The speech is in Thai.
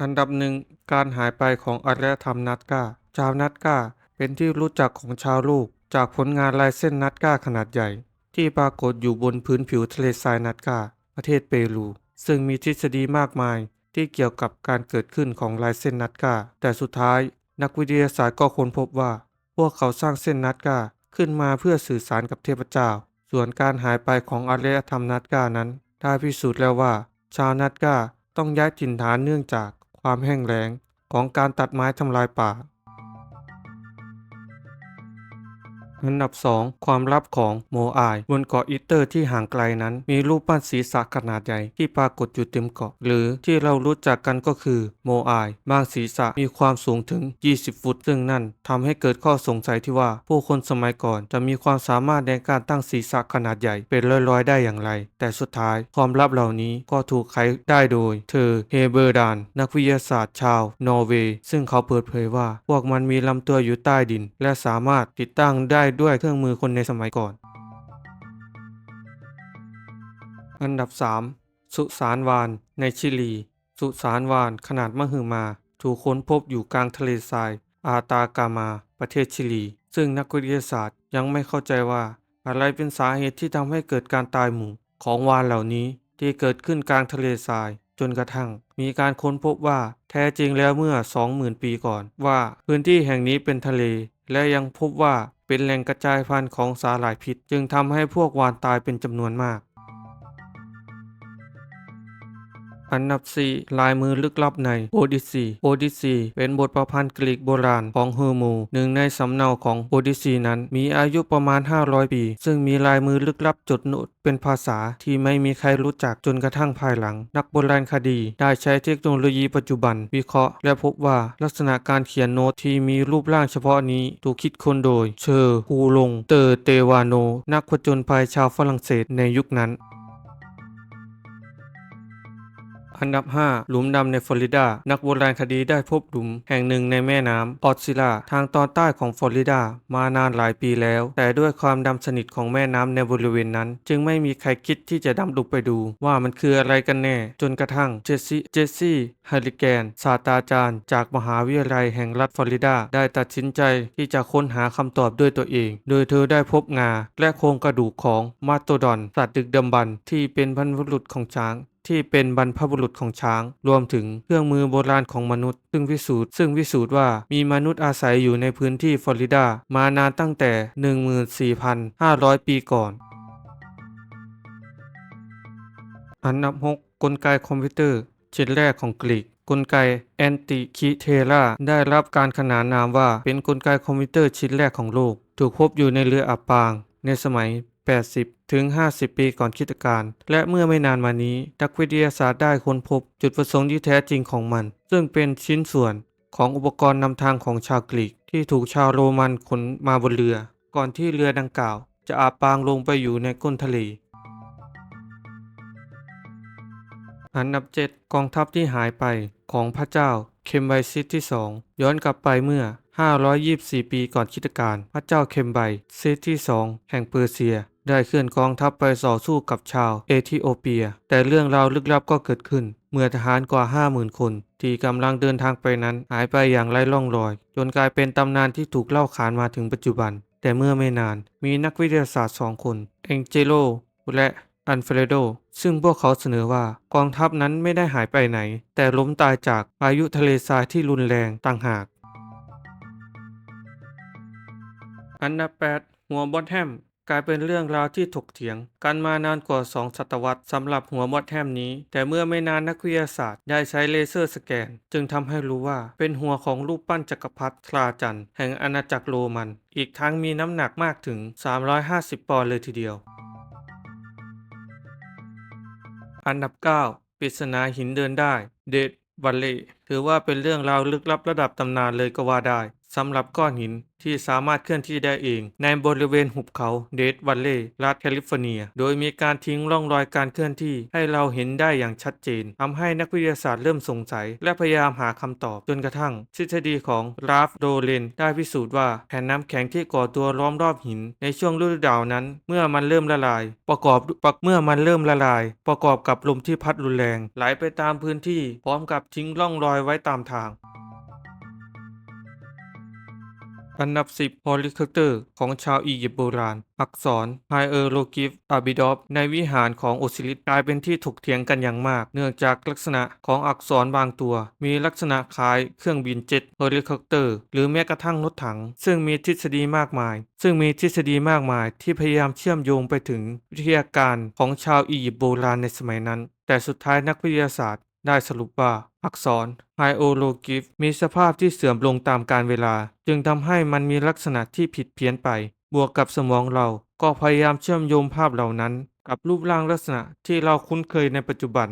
อันดับหนึ่งการหายไปของอารยธรรมนัตกาชาวนัตกาเป็นที่รู้จักของชาวโลกจากผลงานลายเส้นนัตกาขนาดใหญ่ ที่ปรากฏอยู่บนพื้นผิวทะเลทรายนัตกาประเทศเปรู ซึ่งมีทฤษฎีมากมายที่เกี่ยวกับการเกิดขึ้นของลายเส้นนัตกาแต่สุดท้ายนักวิทยาศาสตร์ก็ค้นพบว่า พวกเขาสร้างเส้นนัตกาขึ้นมาเพื่อสื่อสารกับเทพเจ้า ส่วนการหายไปของอารยธรรมนัตกานั้นได้พิสูจน์แล้วว่า ชาวนัตกาต้องย้ายถิ่นฐานเนื่องจาก ความแห้งแล้งของการตัดไม้ทำลายป่า อันดับ 2 ความลับของโมอายบนเกาะอีเตอร์ที่ห่างไกลนั้น มีรูปปั้นศีรษะขนาดใหญ่ที่ปรากฏอยู่เต็มเกาะ หรือที่เรารู้จักกันก็คือโมอายบางศีรษะมีความสูงถึง 20 ฟุต ซึ่งนั่นทำให้เกิดข้อสงสัยที่ว่าผู้คนสมัยก่อนจะมีความสามารถในการตั้งศีรษะขนาดใหญ่เป็นร้อยๆ ได้อย่างไร แต่สุดท้ายความลับเหล่านี้ก็ถูกไขได้โดย เธอเฮเบอร์ดาน นักวิทยาศาสตร์ชาวนอร์เวย์ซึ่งเขาเปิดเผยว่าพวกมันมีลำตัวอยู่ใต้ดิน และสามารถติดตั้งได้ด้วยเครื่องมือคนในสมัยก่อน อันดับ 3 สุสานวาน ในชิลี สุสานวานขนาดมหึมา ถูกค้นพบอยู่กลางทะเลทราย อาตากามา ประเทศชิลี ซึ่งนักวิทยาศาสตร์ยังไม่เข้าใจว่า อะไรเป็นสาเหตุที่ทำให้เกิดการตายหมู่ของวานเหล่านี้ที่เกิดขึ้นกลางทะเลทราย จนกระทั่ง มีการค้นพบว่าแท้จริงแล้วเมื่อ 20,000 ปีก่อนว่า พื้นที่แห่งนี้เป็นทะเล และยังพบว่าเป็นแหล่งกระจายพันธุ์ของสาหร่ายพิษ จึงทำให้พวกวานตายเป็นจำนวนมาก อันดับ 4 ลายมือลึกลับในโอดิซีโอดิซีเป็นบทประพันธ์กรีกโบราณของเฮอร์โมหนึ่งในสำเนาของโอดิซีนั้น มีอายุประมาณ 500 ปี ซึ่งมีลายมือลึกลับจดโน้ตเป็นภาษาที่ไม่มีใครรู้จักจนกระทั่งภายหลัง นักโบราณคดี ได้ใช้เทคโนโลยีปัจจุบัน วิเคราะห์ และพบว่าลักษณะการเขียนโน้ตที่มีรูปร่างเฉพาะนี้ถูกคิดค้นโดย เชอร์ฮูลง เตอร์เตวาโน นักผจญภัยชาวฝรั่งเศสในยุคนั้น อันดับ 5 หลุมดำในฟลอริดา นักโบราณคดีได้พบหลุมแห่งหนึ่งในแม่น้ำออสซิลา ทางตอนใต้ของฟลอริดามานานหลายปีแล้ว แต่ด้วยความดำสนิทของแม่น้ำในบริเวณนั้น จึงไม่มีใครคิดที่จะดำลงไปดูว่ามันคืออะไรกันแน่ จนกระทั่งเจสซี่เจสซี่ฮาริแกน ศาสตราจารย์ จากมหาวิทยาลัยแห่งรัฐฟลอริดา ได้ตัดสินใจที่จะค้นหาคำตอบด้วยตัวเอง โดยเธอได้พบงาและโครงกระดูกของมาสโตดอนสัตว์ดึกดำบรรพ์ที่เป็นบรรพบุรุษของช้างที่เป็นบรรพบุรุษของช้าง รวมถึงเครื่องมือโบราณของมนุษย์ ซึ่งพิสูจน์ซึ่งพิสูจน์ว่ามีมนุษย์อาศัยอยู่ในพื้นที่ฟลอริดามานานตั้งแต่ 14,500 ปีก่อน อันดับ6กลไกคอมพิวเตอร์ชิ้นแรกของกรีกกลไกแอนติคิเทราได้รับการขนานนามว่าเป็นกลไกคอมพิวเตอร์ชิ้นแรกของโลก ถูกพบอยู่ในเรืออับปาง ในสมัย 80 ถึง 50 ปีก่อนคริสตกาลและเมื่อไม่นานมานี้ นักวิทยาศาสตร์ได้ค้นพบจุดประสงค์ที่แท้จริงของมัน ซึ่งเป็นชิ้นส่วนของอุปกรณ์นำทางของชาวกรีก ที่ถูกชาวโรมันขนมาบนเรือ ก่อนที่เรือดังกล่าว จะอับปางลงไปอยู่ในก้นทะเลอันดับ7กองทัพที่หายไปของพระเจ้าเคมไบซิสที่ 2 ย้อนกลับไปเมื่อ 524 ปีก่อนคริสตกาลพระเจ้าเคมไบซิสที่ 2 แห่งเปอร์เซีย ได้เคลื่อนกองทัพไปต่อสู้กับชาวเอธิโอเปีย แต่เรื่องราวลึกลับก็เกิดขึ้น เมื่อทหารกว่า 50,000 คน ที่กำลังเดินทางไปนั้น หายไปอย่างไร้ร่องรอย จนกลายเป็นตำนานที่ถูกเล่าขานมาถึงปัจจุบัน แต่เมื่อไม่นานมีนักวิทยาศาสตร์สองคนเองเจโลและอันเฟรโด ซึ่งพวกเขาเสนอว่ากองทัพนั้นไม่ได้หายไปไหน แต่ล้มตายจากพายุทะเลทรายที่รุนแรงต่างหาก อันดับ8หัวบอทแฮม กลายเป็นเรื่องราวที่ถกเถียง กันมานานกว่า 2 ศตวรรษสำหรับหัวบอทแฮมนี้ แต่เมื่อไม่นานนักวิทยาศาสตร์ได้ใช้เลเซอร์สแกน จึงทำให้รู้ว่าเป็นหัวของรูปปั้นจักรพรรดิทราจันแห่งอาณาจักรโรมัน อีกทั้งมีน้ำหนักมากถึง 350 ปอนด์เลยทีเดียว อันดับ 9ปริศนาหินเดินได้ เดดวัลเล่ถือว่าเป็นเรื่องราวลึกลับระดับตำนานเลยก็ว่าได้ สำหรับก้อนหินที่สามารถเคลื่อนที่ได้เอง ในบริเวณหุบเขาเดดวัลเลย์รัฐแคลิฟอร์เนีย โดยมีการทิ้งร่องรอยการเคลื่อนที่ให้เราเห็นได้อย่างชัดเจนทำให้นักวิทยาศาสตร์เริ่มสงสัย และพยายามหาคำตอบจนกระทั่งทฤษฎีของราฟโดเลนได้พิสูจน์ว่าแผ่นน้ำแข็งที่ก่อตัวล้อมรอบหิน ในช่วงฤดูหนาวนั้น เมื่อมันเริ่มละลาย ประกอบปเมื่อมันเริ่มละลาย ประกอบกับลมที่พัดรุนแรงไหลไปตามพื้นที่พร้อมกับทิ้งร่องรอยไว้ตามทาง อันดับ 10 p o l y c t e r ของชาวอียิปต์โบราณ อักษร Hieroglyph Abydos ในวิหารของโอซิริสกลายเป็นที่ถกเถียงกันอย่างมาก เนื่องจากลักษณะของอักษรบางตัว มีลักษณะคล้ายเครื่องบินเจ็ต Helicopter หรือแม้กระทั่งรถถัง ซึ่งมีทฤษฎีมากมาย ซึ่งมีทฤษฎีมากมายที่พยายามเชื่อมโยงไปถึงวิทยาการของชาวอียิปต์โบราณในสมัยนั้น แต่สุดท้ายนักวิทยาศาสตร์ได้สรุปว่า อักษรไฮโอโลกิฟมีสภาพที่เสื่อมลงตามกาลเวลา จึงทำให้มันมีลักษณะที่ผิดเพี้ยนไป บวกกับสมองเราก็พยายามเชื่อมโยงภาพเหล่านั้น กับรูปร่างลักษณะที่เราคุ้นเคยในปัจจุบัน